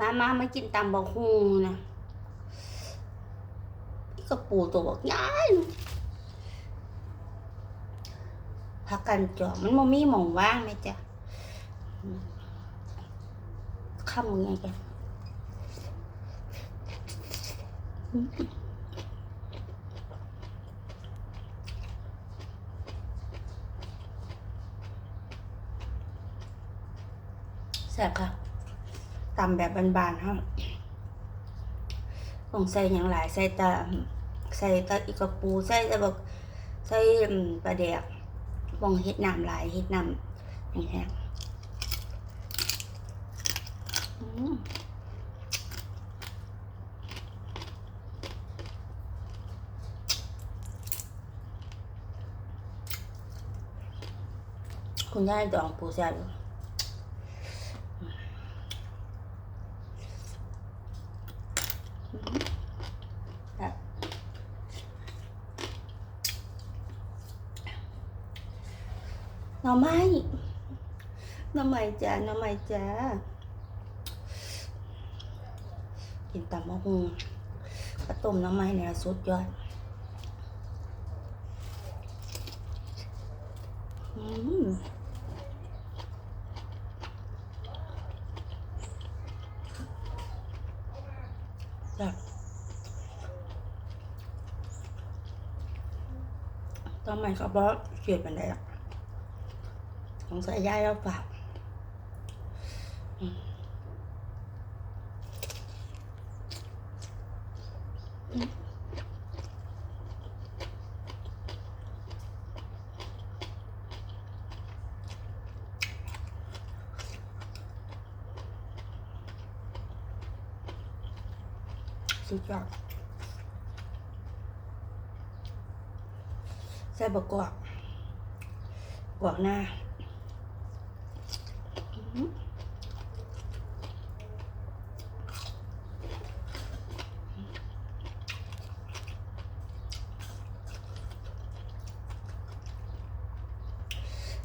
มามามากินตำบักฮุงนะอีกระปูตัวบักใหญ่พักกันจอมันบ่มีหมองว่างไหมจ๊ะข้ามมึงไงกันแซ่บค่ะ ตำแบบบานๆฮะต้องใส่อย่างหลายใส่แตะใส่แตะอีกระปูใส่แต่แบบใส่ปลาแดกบองเฮ็ดน้ำหลายเฮ็ดน้ำแห้งๆอืมคุณยายดองปูแซ่บอยู่ แบบหน่อไม้หน่อไม้จ้าหน่อไม้จ้ากินตำมะฮุงกระต้มหน่อไม้เนี่ยสุดยอดอืม แบบตอนใหม่ก็บอกเกลียดมันได้หรอสงสัยยายเราฝากอืม สุดยอดใส่บกกอกกวกหน้าอื้อ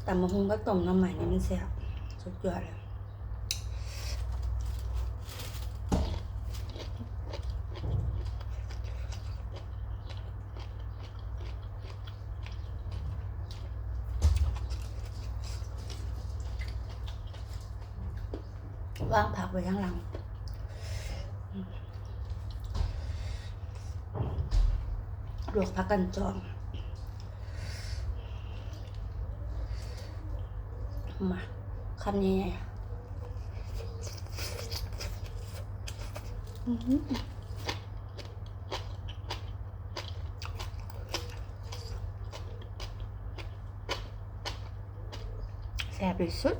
ตำมะฮุงก็ต้มน้ำใหม่นี่มันแซ่บสุดยอดเลย วางผักไว้ข้างหลังอืมลวกผักกันจองมาคำนี้ไงอือแซ่บที่สุด